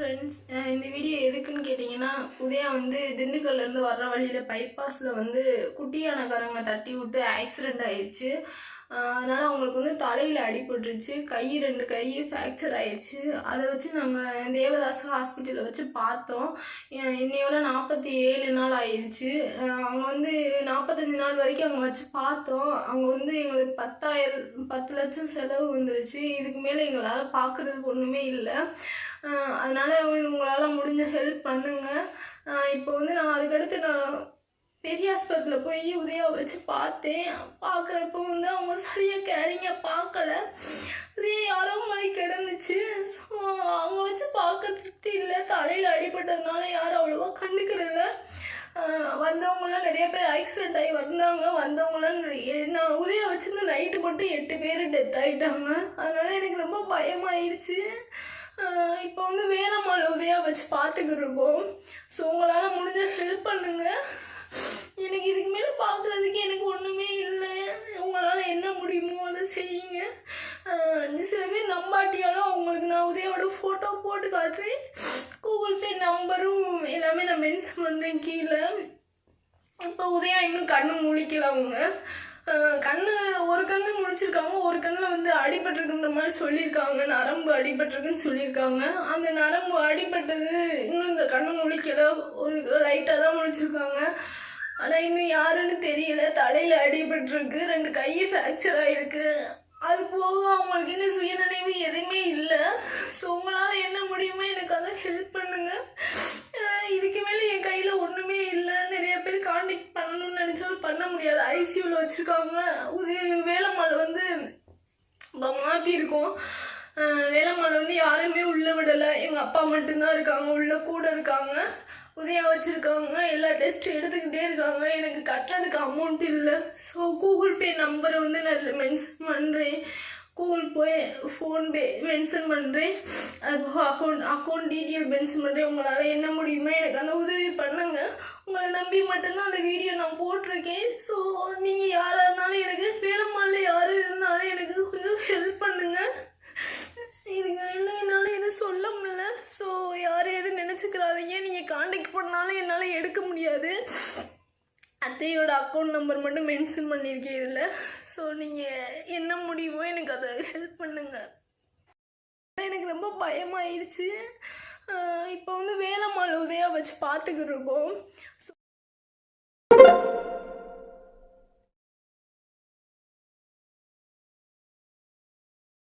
Friends இந்த video எதுக்குன்னு கேட்டிங்கன்னா உதயா வந்து திண்டுக்கல்லேருந்து வர்ற வழியில் பைபாஸில் வந்து குட்டியானக்காரங்க தட்டி விட்டு ஆக்சிடெண்ட் ஆயிடுச்சு அதனால் அவங்களுக்கு வந்து தலையில் அடிபட்டுருச்சு கை ரெண்டு கை ஃப்ராக்சர் ஆயிடுச்சு அதை வச்சு நாங்கள் தேவதாஸ் ஹாஸ்பிட்டலில் வச்சு பார்த்தோம். அஹ் இன்னையோட நாற்பத்தி ஏழு நாள் ஆயிடுச்சு அவங்க வந்து நாற்பத்தஞ்சு நாள் வரைக்கும் அவங்க வச்சு பார்த்தோம். அவங்க வந்து எங்களுக்கு பத்தாயிரம் பத்து லட்சம் செலவு வந்துருச்சு. இதுக்கு மேலே எங்களால் பார்க்குறதுக்கு ஒன்றுமே இல்லை. அதனால் உங்களால் முடிஞ்ச ஹெல்ப் பண்ணுங்கள் இப்போ வந்து நான் அதுக்கடுத்து நான் பெரிய ஆஸ்பத்திரியில் போய் உதயா வச்சு பார்த்தேன். பார்க்குறப்ப வந்து அவங்க சரியாக கேரிங்காக பார்க்கல. இதே யாரோ மாதிரி கிடந்துச்சு. ஸோ அவங்க வச்சு பார்க்க திருப்தி இல்லை. தலையில் அடிபட்டதுனால யாரும் அவ்வளோவா கண்டுக்கிறதில்ல. வந்தவங்களாம் நிறைய பேர் ஆக்சிடென்ட் ஆகி வந்தாங்க. வந்தவங்களாம் நிறைய- நான் உதய வச்சுருந்து நைட்டு மட்டும் எட்டு பேர் டெத் ஆகிட்டாங்க அதனால் எனக்கு ரொம்ப பயமாயிருச்சு. இப்போ வந்து வேலம்மாள் உதயா வச்சு பார்த்துக்கிட்டு இருக்கோம் ஸோ உங்களால் முடிஞ்ச ஹெல்ப் பண்ணுங்க. எனக்கு இதுக்கு மேலே பார்க்குறதுக்கு எனக்கு ஒன்றுமே இல்லை. உங்களால் என்ன முடியுமோ அதை செய்யுங்க. சில பேர் நம்பாட்டியாலும் அவங்களுக்கு நான் உதயோட ஃபோட்டோ போட்டு காட்டுறேன். கூகுள் பே நம்பரும் எல்லாமே நான் மென்ஷன் பண்ணுறேன் கீழே. இப்போ உதயா இன்னும் கண்ணு முழிக்கல அவங்க. கண்ணு ஒரு கண்ணு முழிச்சிருக்காங்க ஒரு கண்ணில் வந்து அடிபட்டிருக்குன்ற மாதிரி சொல்லியிருக்காங்க. நரம்பு அடிபட்டிருக்குன்னு சொல்லியிருக்காங்க. அந்த நரம்பு அடிபட்டது இன்னும் இந்த கண்ணு முழிக்கல ஒரு லைட்டாக தான் முழிச்சிருக்காங்க ஆனால் இன்னும் யாருன்னு தெரியல. தலையில் அடிபட்டிருக்கு. ரெண்டு கையை ஃப்ராக்சர் ஆகிருக்கு அது போக அவங்களுக்கு இன்னும் சுயநினைவு எதுவுமே இல்லை. ஸோ உங்களால் என்ன முடியுமோ எனக்கு அதை ஹெல்ப் பண்ணுங்க அஹ் இதுக்கு மேலே என் கையில் ஒன்றுமே இல்லை நிறைய பேர் காண்டாக்ட் பண்ணணும்னு நினச்சாலும் பண்ண முடியாது. ஐசியூவில் வச்சுருக்காங்க வேலம்மாள் வந்து இப்போ மாற்றிருக்கோம் வேலம்மாள் வந்து யாருமே உள்ளே விடலை. எங்கள் அப்பா மட்டும்தான் இருக்காங்க உள்ளே கூட இருக்காங்க. உதயா வச்சுருக்காங்க எல்லா டெஸ்ட்டும் எடுத்துக்கிட்டே இருக்காங்க. எனக்கு கட்டுறதுக்கு அமௌண்ட் இல்லை. ஸோ கூகுள் பே நம்பரை வந்து நான் மென்ஷன் பண்ணுறேன் கூகுள் பே ஃபோன்பே மென்ஷன் பண்ணுறேன் அது அக்கௌண்ட் அக்கௌண்ட் டீட்டெயில் மென்ஷன் பண்ணுறேன் உங்களால் என்ன முடியுமோ எனக்கு அந்த உதவி பண்ணுங்க. உங்களை நம்பி மட்டும்தான் அந்த வீடியோ நான் போட்டிருக்கேன். ஸோ நீங்கள் யாராக இருந்தாலும் எனக்கு வேலம்மாளில் யார் இருந்தாலும் எனக்கு கொஞ்சம் ஹெல்ப் பண்ணுங்கள் இதுக்கு என்ன என்னால் எதுவும் சொல்ல முடியல. ஸோ யாரும் எதுவும் நினச்சிக்கிறாதீங்க. நீங்கள் காண்டாக்ட் பண்ணாலும் என்னால் எடுக்க முடியாது. அத்தையோட அக்கௌண்ட் நம்பர் மட்டும் மென்ஷன் பண்ணியிருக்கேன் இதில். ஸோ நீங்கள் என்ன முடியுமோ எனக்கு அதை ஹெல்ப் பண்ணுங்கள் எனக்கு ரொம்ப பயமாயிருச்சு. இப்போ வந்து வச்சு பார்த்துக்கிட்டு இருக்கோம்.